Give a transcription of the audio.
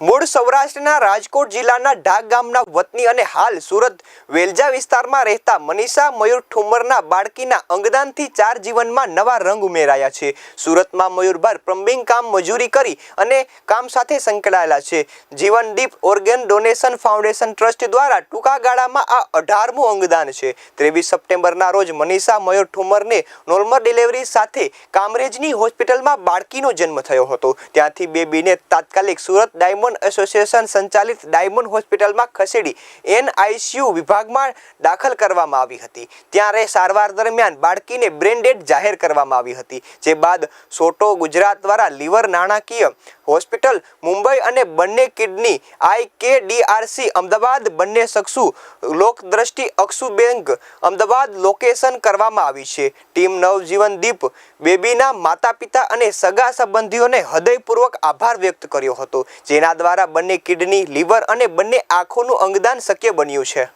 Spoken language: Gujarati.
મૂળ સૌરાષ્ટ્રના રાજકોટ જિલ્લાના ઢાક ગામના વતની અને હાલ સુરત વેલજા વિસ્તારમાં રહેતા મનીષા મયુર ઠુમરના બાળકીના અંગદાનથી ચાર જીવનમાં નવા રંગ ઉમેરાયા છે. સુરતમાં મયુરભાર પ્લમ્બિંગ કામ મજૂરી કરી અને કામ સાથે સંકળાયેલા છે. Jeevandeep organ donation foundation trust દ્વારા ટૂંકા ગાળામાં આ અઢારમું અંગદાન છે. ત્રેવીસ સપ્ટેમ્બરના રોજ મનીષા મયુર ઠુમરને નોર્મલ ડિલિવરી સાથે કામરેજની હોસ્પિટલમાં બાળકીનો જન્મ થયો હતો. ત્યાંથી બેબીને તાત્કાલિક સુરત ડાયમંડ એસોસિએશન સંચાલિત ડાયમંડ હોસ્પિટલમાં ખસેડી એનઆઈસીયુ વિભાગમાં દાખલ કરવામાં આવી હતી. ત્યારે સારવાર દરમિયાન બાળકીને બ્રેન ડેડ જાહેર કરવામાં આવી હતી, જે બાદ સોટો ગુજરાત દ્વારા લીવર નાણાકીય હોસ્પિટલ, મુંબઈ અને બંને કિડની, આઈ કે ડીઆરસી અમદાવાદ, બંને શખ્સુ લોકદ્રષ્ટિ અક્ષુ બેંક, અમદાવાદ લોકેશન કરવામાં આવી છે. ટીમ નવજીવન દીપ, બેબીના માતા પિતા અને સગા સંબંધીઓને હૃદયપૂર્વક આભાર વ્યક્ત કર્યો હતો, જેના દ્વારા બંને કિડની લીવર અને બંને આંખોનું અંગદાન શક્ય બન્યું છે.